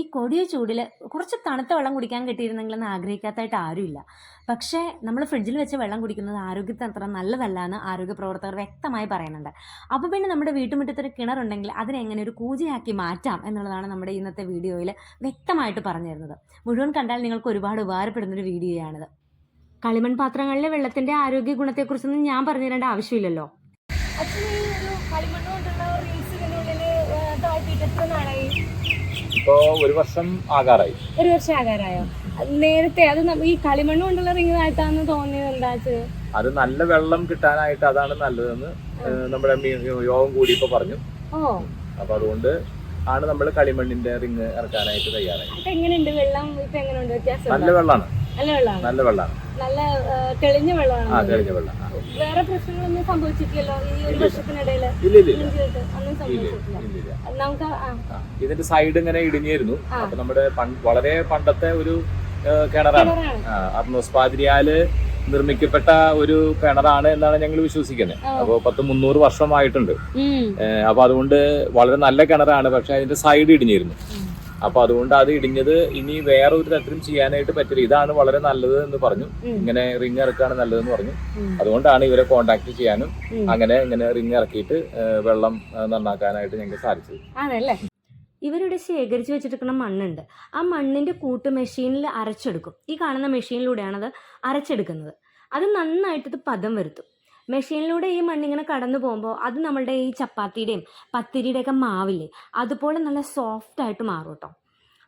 ഈ കൊടിയ ചൂടിൽ കുറച്ച് തണുത്ത വെള്ളം കുടിക്കാൻ കിട്ടിയിരുന്നെങ്കിലെന്ന് ആഗ്രഹിക്കാത്തതായിട്ട് ആരുമില്ല. പക്ഷേ നമ്മൾ ഫ്രിഡ്ജിൽ വെച്ച് വെള്ളം കുടിക്കുന്നത് ആരോഗ്യത്തിന് അത്ര നല്ലതല്ല എന്ന് ആരോഗ്യ പ്രവർത്തകർ വ്യക്തമായി പറയുന്നുണ്ട്. അപ്പോൾ പിന്നെ നമ്മുടെ വീട്ടുമുറ്റത്തൊരു കിണറുണ്ടെങ്കിൽ അതിനെ എങ്ങനെ ഒരു കൂജയാക്കി മാറ്റാം എന്നുള്ളതാണ് നമ്മുടെ ഇന്നത്തെ വീഡിയോയിൽ വ്യക്തമായിട്ട് പറഞ്ഞു തരുന്നത്. മുഴുവൻ കണ്ടാൽ നിങ്ങൾക്ക് ഒരുപാട് ഉപകാരപ്പെടുന്നൊരു വീഡിയോയാണിത്. കളിമൺ പാത്രങ്ങളിലെ വെള്ളത്തിന്റെ ആരോഗ്യ ഗുണത്തെക്കുറിച്ചൊന്നും ഞാൻ പറഞ്ഞു തരേണ്ട ആവശ്യമില്ലല്ലോ. ആക്ച്വലി ഒരു കളിമണ്ണ് കൊണ്ടുള്ള എത്ര നാളായി ഇപ്പോ ഒരു വർഷം ആകാറായി. ഒരു വർഷം ആകാറായോ? നേരത്തെ അത് നമ്മ- ഈ കളിമണ്ണ് കൊണ്ടുള്ള റിങ് ആയിട്ടാണ് തോന്നിയത് എന്താ വെച്ചത് അത് നല്ല വെള്ളം കിട്ടാനായിട്ട് അതാണ് നല്ലതെന്ന് ഏഹ് നമ്മുടെ മീ- യോഗം ഇപ്പൊ പറഞ്ഞു. ഓ. അപ്പൊ അതുകൊണ്ട് ആണ് നമ്മൾ കളിമണ്ണിന്റെ റിങ് ഇറക്കാനായിട്ട് തയ്യാറായി. വെള്ളം? ഇപ്പൊ എങ്ങനെയുണ്ട് വ്യത്യാസം നല്ല വെള്ളമാണ് നല്ല വെള്ളമാണ് നല്ല വെള്ളമാണ് നല്ല ആ, തെളിഞ്ഞ ആ വെള്ളമാണ് തെളിഞ്ഞ വെള്ളം. ആ. വേറെ പ്രശ്നങ്ങളൊന്നും സംഭവിച്ചിട്ടില്ലല്ലോ? ഈ ഒരു വർഷത്തിനിടയിൽ ഇല്ല ഇല്ല ഇല്ല ഇഞ്ചിട്ട് ഒന്നും ഇല്ല സംഭവിച്ചിട്ടില്ല. ഇല്ല ഇല്ല നമുക്ക് ആ. ആ. ഇതിന്റെ സൈഡ് ഇങ്ങനെ ഇടിഞ്ഞിരുന്നു ആ. അപ്പൊ നമ്മുടെ വളരെ പണ്ടത്തെ ഒരു കിണറാണ്. കിണറാണ്. ആ, അർണോസ് പാതിരിയാൽ നിർമ്മിക്കപ്പെട്ട ഒരു കിണറാണ് എന്നാണ് ഞങ്ങൾ വിശ്വസിക്കുന്നത്. ആ. അപ്പോൾ പത്ത് മുന്നൂറ് വർഷമായിട്ടുണ്ട്. ഉം. അപ്പൊ അതുകൊണ്ട് വളരെ നല്ല കിണറാണ്. പക്ഷെ അതിന്റെ സൈഡ് ഇടിഞ്ഞിരുന്നു ഉം. അപ്പൊ അതുകൊണ്ട് അത് ഇടിഞ്ഞത് ഇനി വേറെ ഒരു തരത്തിലും ചെയ്യാനായിട്ട് പറ്റില്ല. ഇതാണ് വളരെ നല്ലത് എന്ന് പറഞ്ഞു. ഇങ്ങനെ റിങ് ഇറക്കാണ് നല്ലതെന്ന് പറഞ്ഞു. അതുകൊണ്ടാണ് ഇവരെ കോണ്ടാക്ട് ചെയ്യാനും അങ്ങനെ ഇങ്ങനെ റിങ് ഇറക്കിയിട്ട് വെള്ളം നന്നാക്കാനായിട്ട് ഞങ്ങൾക്ക് സാധിച്ചത്. ആണല്ലേ? ഇവരുടെ ശേഖരിച്ചു വെച്ചിരിക്കുന്ന മണ്ണുണ്ട്. ആ മണ്ണിന്റെ കൂട്ട് മെഷീനിൽ അരച്ചെടുക്കും. ഈ കാണുന്ന മെഷീനിലൂടെയാണത് അരച്ചെടുക്കുന്നത്. അത് നന്നായിട്ട് ഇത് പദം വരുത്തും. മെഷീനിലൂടെ ഈ മണ്ണിങ്ങനെ കടന്നു പോകുമ്പോൾ അത് നമ്മളുടെ ഈ ചപ്പാത്തിയുടെയും പത്തിരിയുടെയൊക്കെ മാവില്ലേ അതുപോലെ നല്ല സോഫ്റ്റ് ആയിട്ട് മാറും കേട്ടോ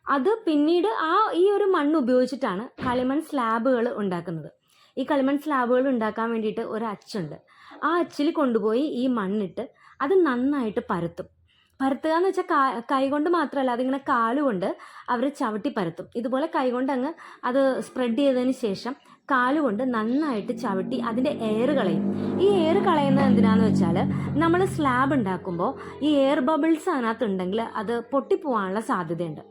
അത് പിന്നീട് ആ ഈ ഒരു മണ്ണ് ഉപയോഗിച്ചിട്ടാണ് കളിമൺ സ്ലാബുകൾ ഉണ്ടാക്കുന്നത്. ഈ കളിമൺ സ്ലാബുകൾ ഉണ്ടാക്കാൻ വേണ്ടിയിട്ട് ഒരു അച്ചുണ്ട്. ആ അച്ചിൽ കൊണ്ടുപോയി ഈ മണ്ണിട്ട് അത് നന്നായിട്ട് പരത്തും. പരത്തുക എന്ന് വെച്ചാൽ കാ കൈകൊണ്ട് മാത്രമല്ല അതിങ്ങനെ കാലുകൊണ്ട് അവർ ചവിട്ടി പരത്തും. ഇതുപോലെ കൈകൊണ്ട് അങ്ങ് അത് സ്പ്രെഡ് ചെയ്തതിന് ശേഷം കാലുകൊണ്ട് നന്നായിട്ട് ചവിട്ടി അതിന്റെ എയർ കളയും. ഈ എയർ കളയുന്നത് എന്തിനാന്ന് വെച്ചാൽ നമ്മൾ സ്ലാബ് ഉണ്ടാക്കുമ്പോൾ ഈ എയർ ബബിൾസ് അതിനകത്തുണ്ടെങ്കിൽ അത് പൊട്ടിപ്പോവാനുള്ള സാധ്യതയുണ്ട്.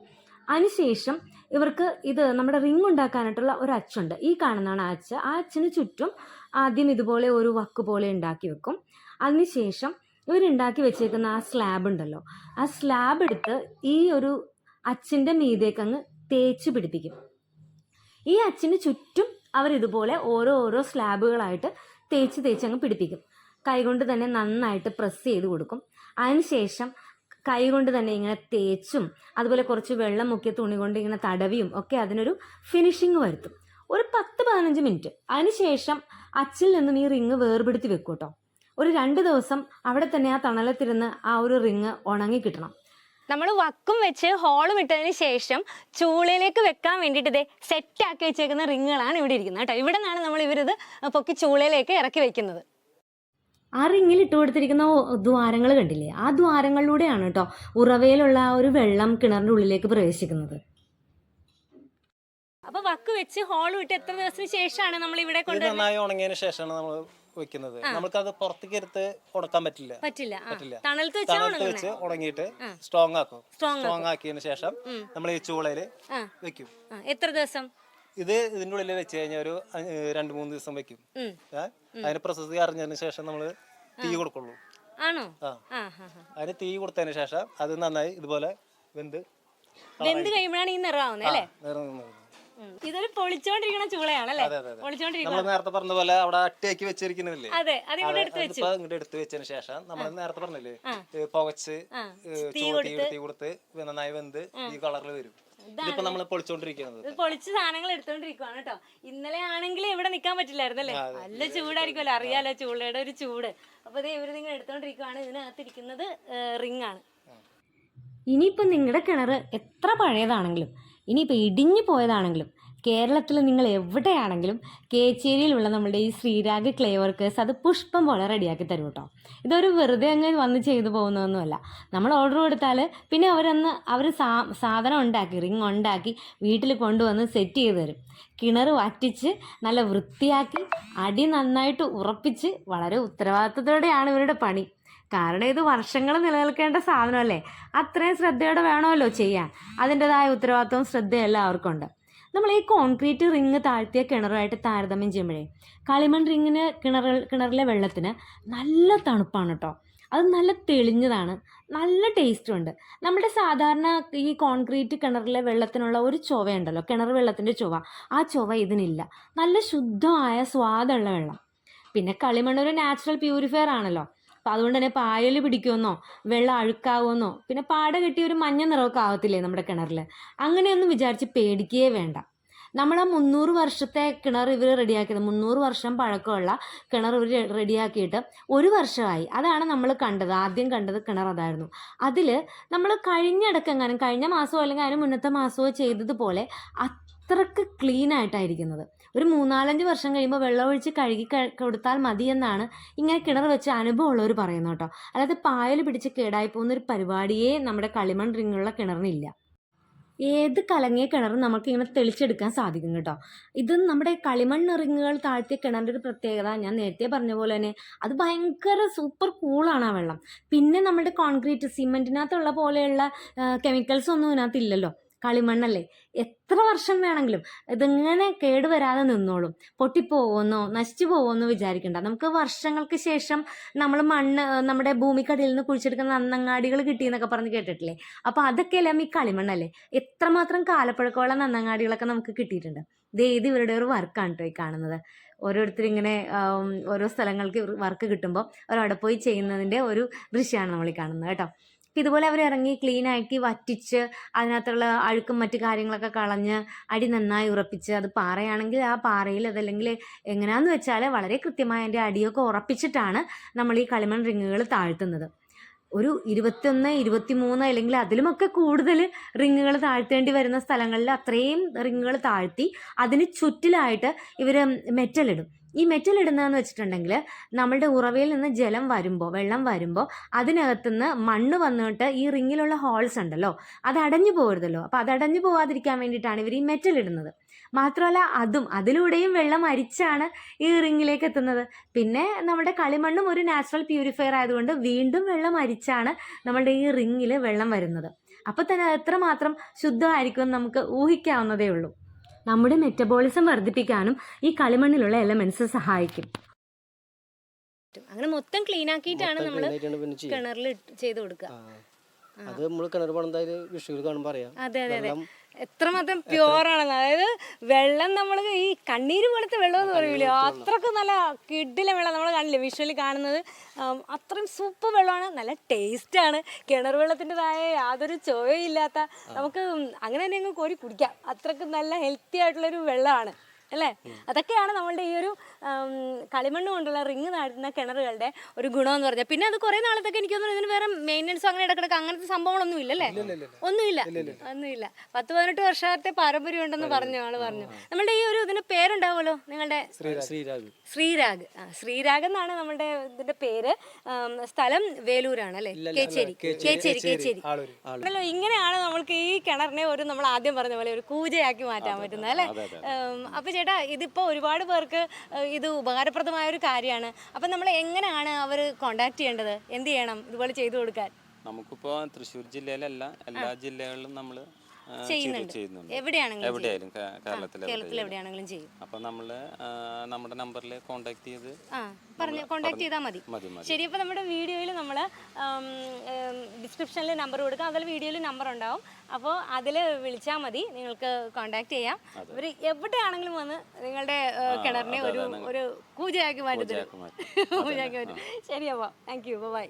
അതിനുശേഷം ഇവർക്ക് ഇത് നമ്മുടെ റിംഗ് ഉണ്ടാക്കാനായിട്ടുള്ള ഒരു അച്ചുണ്ട്. ഈ കാണുന്നതാണ് ആ അച്ച്. ആ അച്ചിന് ചുറ്റും ആദ്യം ഇതുപോലെ ഒരു വക്ക് പോലെ ഉണ്ടാക്കി വെക്കും. അതിനുശേഷം ഇവരുണ്ടാക്കി വെച്ചേക്കുന്ന ആ സ്ലാബ് ഉണ്ടല്ലോ. ആ സ്ലാബ് എടുത്ത് ഈ ഒരു അച്ചിന്റെ മീതേക്ക് അങ്ങ് തേച്ച് പിടിപ്പിക്കും. ഈ അച്ചിന് ചുറ്റും അവർ ഇതുപോലെ ഓരോ ഓരോ സ്ലാബുകളായിട്ട് തേച്ച് തേച്ച് അങ്ങ് പിടിപ്പിക്കും. കൈകൊണ്ട് തന്നെ നന്നായിട്ട് പ്രസ് ചെയ്ത് കൊടുക്കും. അതിനുശേഷം കൈ കൊണ്ട് തന്നെ ഇങ്ങനെ തേച്ചും അതുപോലെ കുറച്ച് വെള്ളം മുക്കിയ തുണി കൊണ്ട് ഇങ്ങനെ തടവിയും ഒക്കെ അതിനൊരു ഫിനിഷിങ് വരുത്തും. ഒരു പത്ത് പതിനഞ്ച് മിനിറ്റ്. അതിനുശേഷം അച്ചിൽ നിന്നും ഈ റിങ് വേർപെടുത്തി വെക്കൂട്ടോ. ഒരു രണ്ട് ദിവസം അവിടെ തന്നെ ആ തണലത്തിരുന്ന് ആ ഒരു റിങ് ഉണങ്ങി കിട്ടണം നമ്മൾ വക്കും വെച്ച് ഹോളും ഇട്ടതിന് ശേഷം ചൂളയിലേക്ക് വെക്കാൻ വേണ്ടിയിട്ട് ഇതേ സെറ്റ് ആക്കി വെച്ചേക്കുന്ന റിങ്ങുകളാണ് ഇവിടെ ഇരിക്കുന്നത് കേട്ടോ. ഇവിടെ നിന്നാണ് നമ്മൾ ഇവരിത് പൊക്കി ചൂളയിലേക്ക് ഇറക്കി വെക്കുന്നത്. ആ റിങ്ങിൽ ഇട്ട് കൊടുത്തിരിക്കുന്ന ദ്വാരങ്ങൾ കണ്ടില്ലേ? ആ ദ്വാരങ്ങളിലൂടെയാണ് കേട്ടോ ഉറവയിലുള്ള ആ ഒരു വെള്ളം കിണറിന്റെ ഉള്ളിലേക്ക് പ്രവേശിക്കുന്നത്. അപ്പൊ വക്ക് വെച്ച് ഹോൾ വിട്ട് എത്ര ദിവസത്തിന് ശേഷമാണ് നമ്മൾ ഇവിടെ നന്നായി ഉണങ്ങിയതിന് ശേഷമാണ് നമ്മൾ വെക്കുന്നത്. നമുക്കത് പുറത്തേക്ക് എടുത്ത് ഉണക്കാൻ പറ്റില്ല. പറ്റില്ല. പറ്റില്ല. തണലത്ത് വെച്ച് ഉണങ്ങിയിട്ട് സ്ട്രോങ് ആക്കും. സ്ട്രോങ് ആക്കിയതിനു ശേഷം നമ്മൾ ഈ ചൂളയിൽ വെക്കും. എത്ര ദിവസം? ഇത് ഇതിന്റെ ഉള്ളിൽ വെച്ച് കഴിഞ്ഞാൽ ഒരു രണ്ടു മൂന്ന് ദിവസം വെക്കും? അതിന് പ്രസക്തി അറിഞ്ഞതിന് ശേഷം നമ്മൾ തീ കൊടുക്കുള്ളൂ. ആണോ. അതിന് തീ കൊടുത്തതിന് ശേഷം അത് നന്നായി ഇതുപോലെ വെന്ത് വെന്ത് കഴിയുമ്പോഴാണ് ഈ അല്ലേ? നിറം ആവുന്നത് വരുന്നത്. ഇതൊരു പൊളിച്ചോണ്ടിരിക്കുന്ന ചൂളയാണല്ലേ? അതെ അതെ അതെ. പൊളിച്ചോണ്ടിരിക്കുന്ന നമ്മൾ നേരത്തെ പറഞ്ഞ പോലെ അവിടെ അട്ടയാക്കി വെച്ചിരിക്കുന്നില്ലേ അതെ അത് ഇവിടെ എടുത്ത് വെച്ചു. ഇങ്ങോട്ട് എടുത്ത് വെച്ചതിന് ശേഷം നമ്മൾ നേരത്തെ പറഞ്ഞില്ലേ? പുകച്ച് തീ കൊടുത്ത്. നന്നായി വെന്ത് ഈ കളറിൽ വരും. ഇതിപ്പോ നമ്മൾ പൊളിച്ചോണ്ടിരിക്കുന്നത്. പൊളിച്ച് സാധനങ്ങൾ എടുത്തോണ്ടിരിക്കുവാണ് കേട്ടോ ഇന്നലെ ആണെങ്കിൽ ഇവിടെ നിൽക്കാൻ പറ്റില്ലായിരുന്നല്ലേ? നല്ല ചൂടായിരിക്കുമല്ലോ അറിയാലോ ചൂളയുടെ ഒരു ചൂട്. അപ്പൊ ഇത് ഇവർ നിങ്ങൾ എടുത്തോണ്ടിരിക്കുവാണ്. ഇതിനകത്ത് ഇരിക്കുന്നത് റിംഗ് ആണ് ഇനിയിപ്പോൾ നിങ്ങളുടെ കിണർ എത്ര പഴയതാണെങ്കിലും ഇനിയിപ്പോൾ ഇടിഞ്ഞു പോയതാണെങ്കിലും കേരളത്തിൽ നിങ്ങൾ എവിടെയാണെങ്കിലും കേച്ചേരിയിലുള്ള നമ്മുടെ ഈ ശ്രീരാഗ് ക്ലേ വർക്കേഴ്സ് അത് പുഷ്പം പോലെ റെഡിയാക്കി തരും കേട്ടോ. ഇതൊരു വെറുതെ അങ്ങ് വന്ന് ചെയ്തു പോകുന്നതൊന്നുമല്ല. നമ്മൾ ഓർഡർ കൊടുത്താൽ പിന്നെ അവരന്ന് അവർ സാ സാധനം ഉണ്ടാക്കി റിങ് ഉണ്ടാക്കി വീട്ടിൽ കൊണ്ടുവന്ന് സെറ്റ് ചെയ്ത് തരും. കിണർ വറ്റിച്ച് നല്ല വൃത്തിയാക്കി അടി നന്നായിട്ട് ഉറപ്പിച്ച് വളരെ ഉത്തരവാദിത്തത്തോടെയാണ് ഇവരുടെ പണി. കാരണം ഇത് വർഷങ്ങൾ നിലനിൽക്കേണ്ട സാധനമല്ലേ? അത്രയും ശ്രദ്ധയോടെ വേണമല്ലോ ചെയ്യാൻ. അതിന്റെതായ ഉത്തരവാദിത്വവും ശ്രദ്ധയും എല്ലാവർക്കും നമ്മൾ ഈ കോൺക്രീറ്റ് റിങ് താഴ്ത്തിയ കിണറുമായിട്ട് താരതമ്യം ചെയ്യുമ്പോഴേ കളിമൺ റിങ്ങിന് കിണർ കിണറിലെ വെള്ളത്തിന് നല്ല തണുപ്പാണ് കേട്ടോ. അത് നല്ല തെളിഞ്ഞതാണ്. നല്ല ടേസ്റ്റും ഉണ്ട്. നമ്മുടെ സാധാരണ ഈ കോൺക്രീറ്റ് കിണറിലെ വെള്ളത്തിനുള്ള ഒരു ചൊവയുണ്ടല്ലോ കിണർ വെള്ളത്തിന്റെ ചുവ ആ ചുവ ഇതിനില്ല. നല്ല ശുദ്ധമായ സ്വാദുള്ള വെള്ളം. പിന്നെ കളിമൺ ഒരു നാച്ചുറൽ പ്യൂരിഫയർ ആണല്ലോ. അപ്പം അതുകൊണ്ട് തന്നെ പായൽ പിടിക്കുമെന്നോ വെള്ളം അഴുക്കാവുമെന്നോ പിന്നെ പാട കെട്ടി ഒരു മഞ്ഞ നിറമൊക്കെ ആവത്തില്ലേ നമ്മുടെ കിണറിൽ അങ്ങനെയൊന്നും വിചാരിച്ച് പേടിക്കുകയേ വേണ്ട. നമ്മൾ ആ മുന്നൂറ് വർഷത്തെ കിണർ ഇവർ റെഡിയാക്കിയത്. മുന്നൂറ് വർഷം പഴക്കമുള്ള കിണർ ഇവർ റെഡിയാക്കിയിട്ട് ഒരു വർഷമായി. അതാണ് നമ്മൾ കണ്ടത്. ആദ്യം കണ്ടത് കിണർ അതായിരുന്നു. അതിൽ നമ്മൾ കഴിഞ്ഞിടക്കെങ്ങാനും കഴിഞ്ഞ മാസമോ അല്ലെങ്കിൽ അതിന് മുന്നത്തെ മാസമോ ചെയ്തതുപോലെ അത്രയ്ക്ക് ക്ലീൻ ആയിട്ടായിരിക്കുന്നത് ഒരു മൂന്നാലഞ്ച് വർഷം കഴിയുമ്പോൾ വെള്ളമൊഴിച്ച് കഴുകി കൊടുത്താൽ മതി എന്നാണ് ഇങ്ങനെ കിണർ വെച്ച് അനുഭവമുള്ളവർ പറയുന്നത് കേട്ടോ. അല്ലാതെ പായൽ പിടിച്ച് കേടായി പോകുന്ന ഒരു പരിപാടിയേ നമ്മുടെ കളിമൺ റിങ്ങുള്ള കിണറിനില്ല. ഏത് കലങ്ങിയ കിണറും നമുക്ക് ഇങ്ങനെ തെളിച്ചെടുക്കാൻ സാധിക്കും കേട്ടോ. ഇത് നമ്മുടെ കളിമൺ റിങ്ങുകൾ താഴ്ത്തിയ കിണറിന്റെ ഒരു പ്രത്യേകത ഞാൻ നേരത്തെ പറഞ്ഞ പോലെ തന്നെ അത് ഭയങ്കര സൂപ്പർ കൂളാണ് ആ വെള്ളം. പിന്നെ നമ്മുടെ കോൺക്രീറ്റ് സിമെന്റിനകത്തുള്ള പോലെയുള്ള കെമിക്കൽസ് ഒന്നും ഇതിനകത്ത് ഇല്ലല്ലോ. കളിമണ്ണല്ലേ? എത്ര വർഷം വേണമെങ്കിലും ഇതിങ്ങനെ കേടുവരാതെ നിന്നോളും. പൊട്ടിപ്പോവുമെന്നോ നശിച്ചു പോകുമെന്നോ വിചാരിക്കണ്ട. നമുക്ക് വർഷങ്ങൾക്ക് ശേഷം നമ്മൾ മണ്ണ് നമ്മുടെ ഭൂമിക്കടിയിൽ നിന്ന് കുഴിച്ചെടുക്കുന്ന നന്നങ്ങാടികൾ കിട്ടിയെന്നൊക്കെ പറഞ്ഞ് കേട്ടിട്ടില്ലേ? അപ്പോൾ അതൊക്കെയല്ലേ ഈ കളിമണ്ണല്ലേ? എത്രമാത്രം കാലപ്പഴക്കമുള്ള നന്നങ്ങാടികളൊക്കെ നമുക്ക് കിട്ടിയിട്ടുണ്ട്. ഇത് ഇവരുടെ ഒരു വർക്കാണ് കേട്ടോ ഈ കാണുന്നത്. ഓരോരുത്തർ ഇങ്ങനെ ഓരോ സ്ഥലങ്ങൾക്ക് വർക്ക് കിട്ടുമ്പോൾ അവരവിടെ പോയി ചെയ്യുന്നതിന്റെ ഒരു ദൃശ്യമാണ് നമ്മൾ ഈ കാണുന്നത് കേട്ടോ. ഇതുപോലെ അവർ ഇറങ്ങി ക്ലീൻ ആക്കി വറ്റിച്ച് അതിനകത്തുള്ള അഴുക്കും മറ്റു കാര്യങ്ങളൊക്കെ കളഞ്ഞ് അടി നന്നായി ഉറപ്പിച്ച് അത് പാറയാണെങ്കിൽ ആ പാറയിൽ അതല്ലെങ്കിൽ എങ്ങനെയാണെന്ന് വെച്ചാൽ വളരെ കൃത്യമായി അതിന്റെ അടിയൊക്കെ ഉറപ്പിച്ചിട്ടാണ് നമ്മൾ ഈ കളിമൺ റിങ്ങുകൾ താഴ്ത്തുന്നത്. ഒരു ഇരുപത്തൊന്ന് ഇരുപത്തിമൂന്ന് അല്ലെങ്കിൽ അതിലുമൊക്കെ കൂടുതൽ റിങ്ങുകൾ താഴ്ത്തേണ്ടി വരുന്ന സ്ഥലങ്ങളിൽ അത്രയും റിങ്ങുകൾ താഴ്ത്തി അതിന് ചുറ്റിലായിട്ട് ഇവർ മെറ്റലിടും. ഈ മെറ്റൽ ഇടുന്നതെന്ന് വെച്ചിട്ടുണ്ടെങ്കിൽ നമ്മളുടെ ഉറവയിൽ നിന്ന് ജലം വരുമ്പോൾ വെള്ളം വരുമ്പോൾ അതിനകത്തുനിന്ന് മണ്ണ് വന്നിട്ട് ഈ റിങ്ങിലുള്ള ഹോൾസ് ഉണ്ടല്ലോ അത് അടഞ്ഞു പോകരുതല്ലോ. അപ്പോൾ അത് അടഞ്ഞു പോകാതിരിക്കാൻ വേണ്ടിയിട്ടാണ് ഇവർ ഈ മെറ്റൽ ഇടുന്നത്. മാത്രമല്ല അതും അതിലൂടെയും വെള്ളം അരിച്ചാണ് ഈ റിങ്ങിലേക്ക് എത്തുന്നത്. പിന്നെ നമ്മുടെ കളിമണ്ണും ഒരു നാച്ചുറൽ പ്യൂരിഫയർ ആയതുകൊണ്ട് വീണ്ടും വെള്ളം അരിച്ചാണ് നമ്മളുടെ ഈ റിങ്ങിൽ വെള്ളം വരുന്നത്. അപ്പോൾ തന്നെ എത്രമാത്രം ശുദ്ധമായിരിക്കും നമുക്ക് ഊഹിക്കാവുന്നതേ ഉള്ളൂ. നമ്മുടെ മെറ്റബോളിസം വർദ്ധിപ്പിക്കാനും ഈ കളിമണ്ണിലുള്ള എലമെന്റ്സ് സഹായിക്കും. അങ്ങനെ മൊത്തം ക്ലീൻ ആക്കിയിട്ടാണ് നമ്മൾ. കിണറിൽ ചെയ്ത് കൊടുക്കുക. അത് നമ്മൾ കിണർ പണിതായാലും വിഷുവിൽ കാണുമ്പോൾ അറിയാം. അതെ അതെ എത്രമാത്രം പ്യുവർ ആണെന്ന് അതായത് വെള്ളം നമ്മൾ ഈ കണ്ണീര് പോലത്തെ വെള്ളം എന്ന് പറയൂലോ? അത്രക്കും നല്ല കിഡിലെ വെള്ളം നമ്മൾ കാണില്ലേ വിഷ്വലി കാണുന്നത്. അത്രയും സൂപ്പർ വെള്ളമാണ്. നല്ല ടേസ്റ്റ് ആണ്. കിണർ വെള്ളത്തിന്റെതായ യാതൊരു ചുവയും ഇല്ലാത്ത നമുക്ക് അങ്ങനെ തന്നെ അങ്ങ് കോരി കുടിക്കാം. അത്രക്കും നല്ല ഹെൽത്തി ആയിട്ടുള്ളൊരു വെള്ളമാണ്. അല്ലേ? അതൊക്കെയാണ് നമ്മളുടെ ഈ ഒരു കളിമണ്ണ് കൊണ്ടുള്ള റിങ് നാടുന്ന കിണറുകളുടെ ഒരു ഗുണമെന്ന് പറഞ്ഞാൽ. പിന്നെ അത് കുറേ നാളത്തേക്ക് എനിക്ക് തോന്നുന്നു ഇതിന് വേറെ മെയിന്റെനൻസ് അങ്ങനെ ഇടക്കിടക്ക് അങ്ങനത്തെ സംഭവങ്ങളൊന്നും ഇല്ലല്ലേ? ഒന്നുമില്ല. ഒന്നുമില്ല. പത്ത് പതിനെട്ട് വർഷത്തെ പാരമ്പര്യം ഉണ്ടെന്ന് പറഞ്ഞു ആൾ പറഞ്ഞു. നമ്മളുടെ ഈ ഒരു ഇതിന് പേരുണ്ടാവുമല്ലോ നിങ്ങളുടെ? ശ്രീരാഗ്. ശ്രീരാഗ്. ആ ശ്രീരാഗ് എന്നാണ് നമ്മുടെ ഇതിന്റെ പേര്. സ്ഥലം വേലൂരാണ് അല്ലേ? കേച്ചേരി. കേച്ചേരി. കേച്ചേരി അല്ലല്ലോ ഇങ്ങനെയാണ് നമ്മൾക്ക് ഈ കിണറിനെ ഒരു നമ്മൾ ആദ്യം പറഞ്ഞ പോലെ ഒരു കൂജയാക്കി മാറ്റാൻ പറ്റുന്നത് അല്ലേ? അപ്പൊ ചേട്ടാ ഇതിപ്പോ ഒരുപാട് പേർക്ക് ഇത് ഉപകാരപ്രദമായ ഒരു കാര്യമാണ്. അപ്പൊ നമ്മൾ എങ്ങനെയാണ് അവർ കോണ്ടാക്ട് ചെയ്യേണ്ടത്? എന്ത് ചെയ്യണം ഇതുപോലെ ചെയ്തു കൊടുക്കാൻ? നമുക്കിപ്പോ തൃശ്ശൂർ ജില്ലയിലല്ല എല്ലാ ജില്ലകളിലും നമ്മൾ ചെയ്യുന്നുണ്ട്. എവിടെയാണെങ്കിലും ചെയ്യും. എവിടെയായാലും കേരളത്തിൽ കേരളത്തിൽ എവിടെയാണെങ്കിലും ചെയ്യും. അപ്പൊ നമ്മൾ നമ്മുടെ നമ്പറിൽ കോണ്ടാക്ട് ചെയ്ത് ആ പറഞ്ഞ് കോണ്ടാക്ട് ചെയ്താൽ മതി. ശരി നമ്മുടെ വീഡിയോയിൽ നമ്മൾ ഡിസ്ക്രിപ്ഷനിൽ നമ്പർ കൊടുക്കാം. അതിൽ വീഡിയോയിൽ നമ്പർ ഉണ്ടാവും. അപ്പോൾ അതിൽ വിളിച്ചാൽ മതി. നിങ്ങൾക്ക് കോണ്ടാക്ട് ചെയ്യാം. ഇവർ എവിടെയാണെങ്കിലും വന്ന് നിങ്ങളുടെ കിണറിനെ ഒരു ഒരു കൂജയാക്കി തരും മാറ്റി. പൂജയാക്കി മാറ്റും. ശരി അപ്പോൾ താങ്ക് യു ബൈ